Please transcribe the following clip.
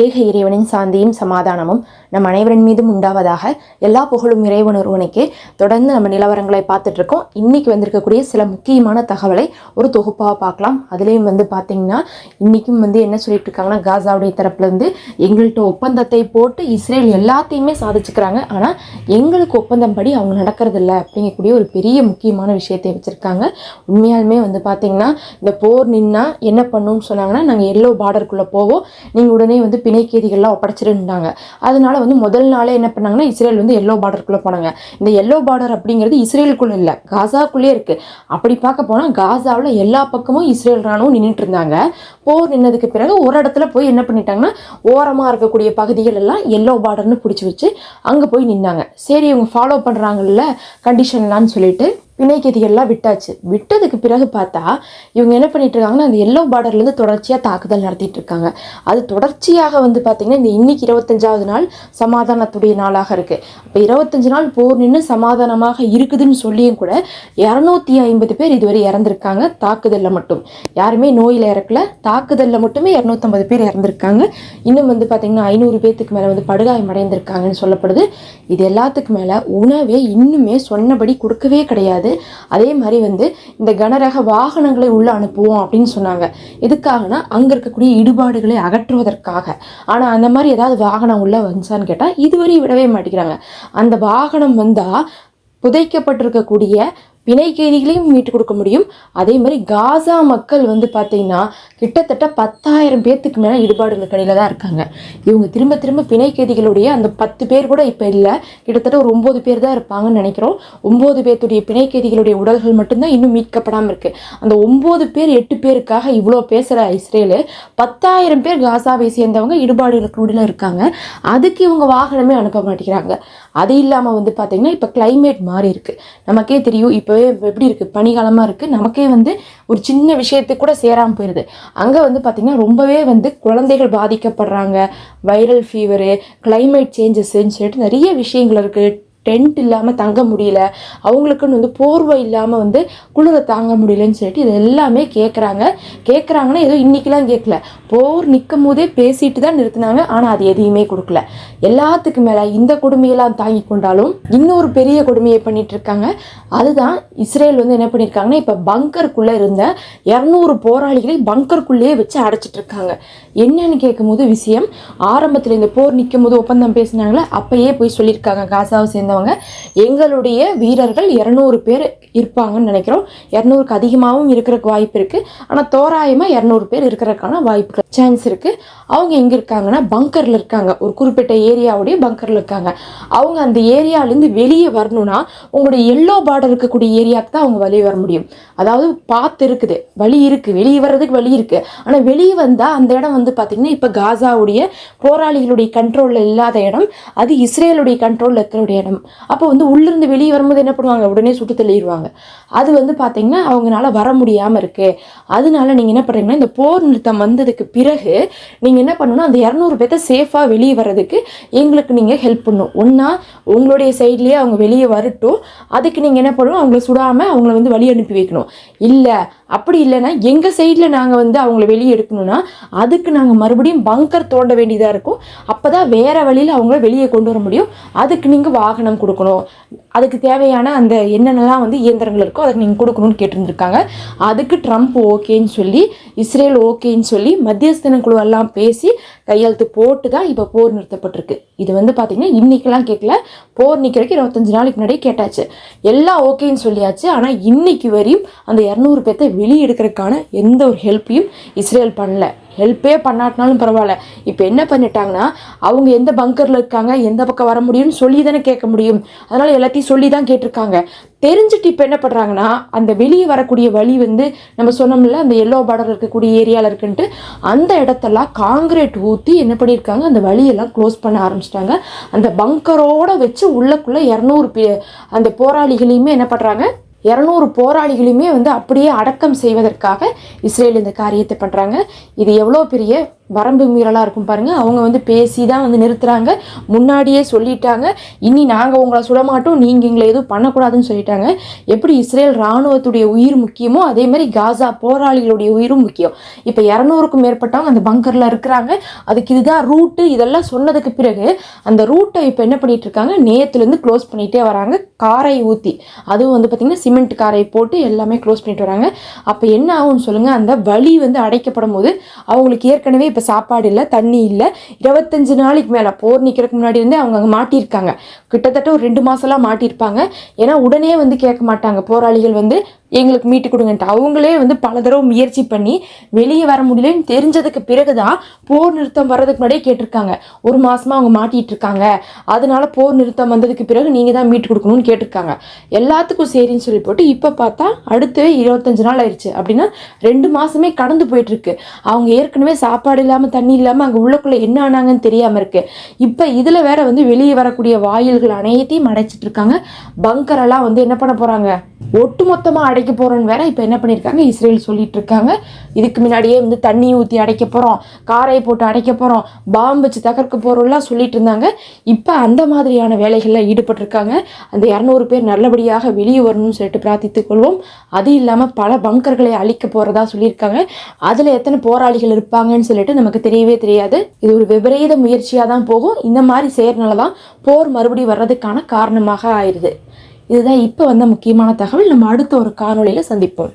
ஏக இறைவனின் சாந்தியும் சமாதானமும் நம் அனைவரின் மீதும் உண்டாவதாக எல்லா புகழும் இறைவன் ஒருவனுக்கே தொடர்ந்து நம்ம நிலவரங்களை பார்த்துட்டு இருக்கோம் இன்னைக்கு வந்திருக்கக்கூடிய சில முக்கியமான தகவலை ஒரு தொகுப்பாக பார்க்கலாம். அதுலேயும் வந்து பார்த்தீங்கன்னா இன்றைக்கும் வந்து என்ன சொல்லிட்டு இருக்காங்கன்னா காசாவுடைய தரப்புலேருந்து எங்கள்கிட்ட ஒப்பந்தத்தை போட்டு இஸ்ரேல் எல்லாத்தையுமே சாதிச்சுக்கிறாங்க. ஆனால் எங்களுக்கு ஒப்பந்தம் படி அவங்க நடக்கிறதில்ல அப்படிங்கக்கூடிய ஒரு பெரிய முக்கியமான விஷயத்தை வச்சுருக்காங்க. உண்மையாலுமே வந்து பார்த்தீங்கன்னா இந்த போர் நின்னா என்ன பண்ணணும்னு சொன்னாங்கன்னா நாங்கள் எல்லோ பார்டருக்குள்ளே போவோம். நீங்கள் உடனே வந்து பிணைக்கேதிகள்லாம் ஒப்படைச்சிருந்தாங்க. அதனால வந்து முதல் நாளே என்ன பண்ணாங்கன்னா இஸ்ரேல் வந்து எல்லோ பார்டருக்குள்ளே போனாங்க. இந்த எல்லோ பார்டர் அப்படிங்கிறது இஸ்ரேலுக்குள்ளே இல்லை காசாக்குள்ளேயே இருக்குது அப்படி பார்க்க போனால் காசாவில் எல்லா பக்கமும் இஸ்ரேல் ராணுவம் நின்றுட்டு இருந்தாங்க. போர் நின்னதுக்கு பிறகு ஒரு இடத்துல போய் என்ன பண்ணிட்டாங்கன்னா ஓரமாக இருக்கக்கூடிய பகுதிகள் எல்லாம் எல்லோ பார்டர்னு பிடிச்சி வச்சு அங்கே போய் நின்னாங்க. சரி இவங்க ஃபாலோ பண்ணுறாங்கல்ல கண்டிஷன்லான்னு சொல்லிட்டு பிணைக்கதிகள்லாம் விட்டாச்சு. விட்டதுக்கு பிறகு பார்த்தா இவங்க என்ன பண்ணிட்டு இருக்காங்கன்னா அந்த எல்லோ பார்டர்லேருந்து தொடர்ச்சியாக தாக்குதல் நடத்திட்டு இருக்காங்க அது தொடர்ச்சியாக வந்து பார்த்திங்கன்னா இந்த இன்னைக்கு இருபத்தஞ்சாவது நாள் சமாதானத்துடைய நாளாக இருக்குது இப்போ இருபத்தஞ்சு நாள் போர் நின்று சமாதானமாக இருக்குதுன்னு சொல்லியும் கூட இரநூத்தி ஐம்பது பேர் இதுவரை இறந்துருக்காங்க தாக்குதலில் மட்டும். யாருமே நோயில் இறக்கல தாக்குதலில் மட்டுமே இரநூத்தம்பது பேர் இறந்துருக்காங்க. இன்னும் வந்து பார்த்திங்கன்னா ஐநூறு பேர்த்துக்கு மேலே வந்து படுகாயம் அடைந்திருக்காங்கன்னு சொல்லப்படுது. இது எல்லாத்துக்கு மேலே உணவே இன்னுமே சொன்னபடி கொடுக்கவே கிடையாது. அதே மாதிரி வந்து இந்த கனரக வாகனங்களை உள்ள அனுப்புவோம் அப்படின்னு சொன்னாங்க. எதுக்காகனா அங்கே இருக்கக்கூடிய இடுபாடுகளை அகற்றுவதற்காக. ஆனால் அந்த மாதிரி ஏதாவது வாகனம் உள்ள வந்துச்சான்னு கேட்டால் இதுவரை விடவே மாட்டேங்கிறாங்க. அந்த வாகனம் வந்தால் புதைக்கப்பட்டிருக்கக்கூடிய பிணை கைதிகளையும் மீட்டு கொடுக்க முடியும். அதே மாதிரி காசா மக்கள் வந்து பார்த்தீங்கன்னா கிட்டத்தட்ட பத்தாயிரம் பேர்த்துக்கு மேலே இடுபாடுகளுக்கு அடியில் தான் இருக்காங்க. இவங்க திரும்ப திரும்ப பிணை கைதிகளுடைய அந்த பத்து பேர் கூட இப்போ இல்லை. கிட்டத்தட்ட ஒரு ஒம்பது பேர் தான் இருப்பாங்கன்னு நினைக்கிறோம். ஒம்பது பேர்த்துடைய பிணை கைதிகளுடைய உடல்கள் மட்டும்தான் இன்னும் மீட்கப்படாமல் இருக்குது அந்த ஒம்பது பேர் எட்டு பேருக்காக இவ்வளோ பேசுகிற இஸ்ரேலு பத்தாயிரம் பேர் காசாவை சேர்ந்தவங்க இடுபாடுகளுக்கு நடுவில் இருக்காங்க. அதுக்கு இவங்க வாகனமே அனுப்ப மாட்டேங்கிறாங்க. அது இல்லாமல் வந்து பார்த்திங்கன்னா இப்போ கிளைமேட் மாறி இருக்குது நமக்கே தெரியும் இப்போ இப்போவே எப்படி இருக்குது பனிகாலமாக இருக்குது நமக்கே வந்து ஒரு சின்ன விஷயத்துக்கு கூட சேராமல் போயிடுது அங்கே வந்து பார்த்திங்கன்னா ரொம்பவே வந்து குழந்தைகள் பாதிக்கப்படுறாங்க. வைரல் ஃபீவரு கிளைமேட் சேஞ்சஸ்ன்னு சொல்லிட்டு நிறைய விஷயங்கள் இருக்குது டென்ட் இல்லாமல் தங்க முடியல. அவங்களுக்குன்னு வந்து போர்வை இல்லாமல் வந்து குளிரை தாங்க முடியலன்னு சொல்லிட்டு இது எல்லாமே கேட்குறாங்க கேட்குறாங்கன்னா ஏதோ இன்றைக்கெலாம் கேட்கல போர் நிற்கும் போதே பேசிட்டு தான் நிறுத்தினாங்க. ஆனால் அது எதையுமே கொடுக்கல. எல்லாத்துக்கு மேலே இந்த கொடுமையெல்லாம் தாங்கி கொண்டாலும் இன்னொரு பெரிய கொடுமையை பண்ணிட்டு இருக்காங்க. அதுதான் இஸ்ரேல் வந்து என்ன பண்ணியிருக்காங்கன்னா இப்போ பங்கருக்குள்ளே இருந்த இரநூறு போராளிகளை பங்கருக்குள்ளேயே வச்சு அடைச்சிட்டு இருக்காங்க. என்னன்னு கேட்கும்போது விஷயம் ஆரம்பத்தில் இந்த போர் நிற்கும் போது ஒப்பந்தம் பேசினாங்களே அப்பயே போய் சொல்லியிருக்காங்க காசாவை சேர்ந்தவங்க எங்களுடைய வீரர்கள் இரநூறு பேர் இருப்பாங்கன்னு நினைக்கிறோம். இரநூறுக்கு அதிகமாகவும் இருக்கிறக்கு வாய்ப்பு இருக்குது ஆனால் தோராயமாக இரநூறு பேர் இருக்கிறதுக்கான வாய்ப்புகள் சான்ஸ் இருக்குது அவங்க எங்கே இருக்காங்கன்னா பங்கரில் இருக்காங்க. ஒரு குறிப்பிட்ட ஏரியாவுடைய பங்கரில் இருக்காங்க. அவங்க அந்த ஏரியாலேருந்து வெளியே வரணும்னா உங்களுடைய எல்லோ பார்டர் இருக்கக்கூடிய ஏரியாவுக்கு தான் அவங்க வெளியே வர முடியும். அதாவது பார்த்து இருக்குது. வழி இருக்குது வெளியே வர்றதுக்கு வழி இருக்குது ஆனால் வெளியே வந்தால் அந்த இடம் வந்து பார்த்திங்கன்னா இப்போ காசாவுடைய போராளிகளுடைய கண்ட்ரோலில் இல்லாத இடம். அது இஸ்ரேலுடைய கண்ட்ரோலில் இருக்கிற இடம். அப்போ வந்து உள்ளிருந்து வெளியே வரும்போது என்ன பண்ணுவாங்க? உடனே சுட்டு தள்ளிடுவாங்க அது வந்து பார்த்திங்கன்னா அவங்களால வர முடியாமல் இருக்குது அதனால நீங்கள் என்ன பண்ணுறீங்கன்னா இந்த போர் நிறுத்தம் வந்ததுக்கு பிறகு நீங்கள் என்ன பண்ணணும் அந்த இரநூறு பேர்த்த சேஃபாக வெளியே வர்றதுக்கு எங்களுக்கு நீங்கள் ஹெல்ப் பண்ணணும். ஒன்றா உங்களுடைய சைட்லேயே அவங்க வெளியே வரட்டும். அதுக்கு நீங்கள் என்ன பண்ணணும் அவங்கள சுடாமல் அவங்கள வந்து வழி அனுப்பி வைக்கணும். இல்லை அப்படி இல்லைன்னா எங்கள் சைடில் நாங்கள் வந்து அவங்கள வெளியே எடுக்கணும்னா அதுக்கு நாங்கள் மறுபடியும் பங்கர் தோண்ட வேண்டியதாக இருக்கும். அப்போ தான் வேறு வழியில் அவங்கள வெளியே கொண்டு வர முடியும். அதுக்கு நீங்கள் வாகனம் கொடுக்கணும். அதுக்கு தேவையான அந்த என்னென்னலாம் வந்து இயந்திரங்கள் இருக்கோ அதுக்கு நீங்கள் கொடுக்கணும்னு கேட்டிருந்துருக்காங்க. அதுக்கு ட்ரம்ப் ஓகேன்னு சொல்லி இஸ்ரேல் ஓகேன்னு சொல்லி மத்தியஸ்தன குழுவெல்லாம் பேசி கையெழுத்து போட்டு தான் இப்போ போர் நிறுத்தப்பட்டிருக்கு. இது வந்து பார்த்திங்கன்னா இன்றைக்கெலாம் கேட்கல போர் நிற்கிறக்கு இருபத்தஞ்சு நாளைக்கு முன்னாடியே கேட்டாச்சு. எல்லாம் ஓகேன்னு சொல்லியாச்சு. ஆனால் இன்னைக்கு வரையும் அந்த இரநூறு பேர்த்த வெளியெடுக்கிறதுக்கான எந்த ஒரு ஹெல்ப்பையும் இஸ்ரேல் பண்ணல. ஹெல்ப்பே பண்ணாட்டினாலும் பரவாயில்ல. இப்போ என்ன பண்ணிட்டாங்கன்னா அவங்க எந்த பங்கரில் இருக்காங்க எந்த பக்கம் வர முடியும்னு சொல்லி தானே கேட்க முடியும். அதனால் எல்லாத்தையும் சொல்லி தான் கேட்டிருக்காங்க. தெரிஞ்சுட்டு இப்போ என்ன பண்ணுறாங்கன்னா அந்த வெளியே வரக்கூடிய வழி வந்து நம்ம சொன்னோம்ல அந்த எல்லோ பார்டர் இருக்கக்கூடிய ஏரியாவில் இருக்குன்ட்டு அந்த இடத்தெல்லாம் காங்கிரீட் ஊற்றி என்ன பண்ணியிருக்காங்க அந்த வழியெல்லாம் க்ளோஸ் பண்ண ஆரம்பிச்சிட்டாங்க. அந்த பங்கரோடு வச்சு உள்ளக்குள்ளே இரநூறு பே அந்த போராளிகளையுமே என்ன பண்ணுறாங்க இரநூறு போராளிகளையுமே வந்து அப்படியே அடக்கம் செய்வதற்காக இஸ்ரேல் இந்த காரியத்தை பண்ணுறாங்க இது எவ்வளோ பெரிய வரம்பு மீறலாக இருக்கும் பாருங்கள் அவங்க வந்து பேசி தான் வந்து நிறுத்துகிறாங்க முன்னாடியே சொல்லிட்டாங்க. இனி நாங்கள் உங்களை சுட மாட்டோம் நீங்கள் எங்களை எதுவும் பண்ணக்கூடாதுன்னு சொல்லிட்டாங்க. எப்படி இஸ்ரேல் இராணுவத்துடைய உயிர் முக்கியமோ அதே மாதிரி காசா போராளிகளுடைய உயிரும் முக்கியம். இப்போ இரநூறுக்கும் மேற்பட்டவங்க அந்த பங்கரில் இருக்கிறாங்க. அதுக்கு இதுதான் ரூட்டு. இதெல்லாம் சொன்னதுக்கு பிறகு அந்த ரூட்டை இப்போ என்ன பண்ணிட்டு இருக்காங்க? நேத்துலேருந்து க்ளோஸ் பண்ணிகிட்டே வராங்க. காரை ஊற்றி அதுவும் வந்து பார்த்திங்கன்னா சிமெண்ட் காரை போட்டு எல்லாமே க்ளோஸ் பண்ணிட்டு வராங்க. அப்போ என்ன ஆகும்னு சொல்லுங்கள் அந்த வழி வந்து அடைக்கப்படும் போது அவங்களுக்கு ஏற்கனவே இப்போ சாப்பாடு இல்லை தண்ணி இல்லை. இருபத்தஞ்சு நாளைக்கு மேலே போர் நிற்கிறதுக்கு முன்னாடி இருந்தே அவங்க அங்கே மாட்டியிருக்காங்க. கிட்டத்தட்ட ஒரு ரெண்டு மாதம்லாம் மாட்டியிருப்பாங்க. ஏன்னா உடனே வந்து கேட்க மாட்டாங்க. போராளிகள் வந்து எங்களுக்கு மீட்டு கொடுங்கன்ட்டு. அவங்களே வந்து பல தடவை முயற்சி பண்ணி வெளியே வர முடியலன்னு தெரிஞ்சதுக்கு பிறகு தான் போர் நிறுத்தம் வர்றதுக்கு முன்னாடியே கேட்டிருக்காங்க. ஒரு மாசமா அவங்க மாட்டிட்டு இருக்காங்க அதனால போர் நிறுத்தம் வந்ததுக்கு பிறகு நீங்கள் தான் மீட்டு கொடுக்கணும்னு கேட்டிருக்காங்க. எல்லாத்துக்கும் சரின்னு சொல்லி போட்டு இப்போ பார்த்தா அடுத்து இருபத்தஞ்சு நாள் ஆயிடுச்சு. அப்படின்னா ரெண்டு மாசமே கடந்து போயிட்டுருக்கு. அவங்க ஏற்கனவே சாப்பாடு இல்லாமல் தண்ணி இல்லாமல் அங்கே உள்ளக்குள்ளே என்ன ஆனாங்கன்னு தெரியாமல் இருக்கு. இப்போ இதில் வேற வந்து வெளியே வரக்கூடிய வாயில்கள் அனைத்தையும் அடைச்சிட்டு இருக்காங்க. பங்கரெல்லாம் வந்து என்ன பண்ண போகிறாங்க ஒட்டு மொத்தமாக அடைக்க போகிறோன்னு வேற இப்போ என்ன பண்ணியிருக்காங்க இஸ்ரேல் சொல்லிட்டு இருக்காங்க. இதுக்கு முன்னாடியே வந்து தண்ணி ஊற்றி அடைக்க போகிறோம் காரை போட்டு அடைக்க போகிறோம் பாம்பு வச்சு தகர்க்க போகிறோம்லாம் சொல்லிட்டு இருந்தாங்க. இப்போ அந்த மாதிரியான வேலைகளில் ஈடுபட்டிருக்காங்க. அந்த இரநூறு பேர் நல்லபடியாக வெளியே வரணும்னு சொல்லிட்டு பிரார்த்தித்துக் கொள்வோம். அது இல்லாமல் பல பங்கர்களை அழிக்க போகிறதா சொல்லியிருக்காங்க. அதில் எத்தனை போராளிகள் இருப்பாங்கன்னு சொல்லிட்டு நமக்கு தெரியவே தெரியாது. இது ஒரு விபரீத முயற்சியாக தான் போகும். இந்த மாதிரி செய்கிறனால தான் போர் மறுபடியும் வர்றதுக்கான காரணமாக ஆயிடுது. இதுதான் இப்போ வந்த முக்கியமான தகவல். நம்ம அடுத்த ஒரு காணொலியில் சந்திப்போம்.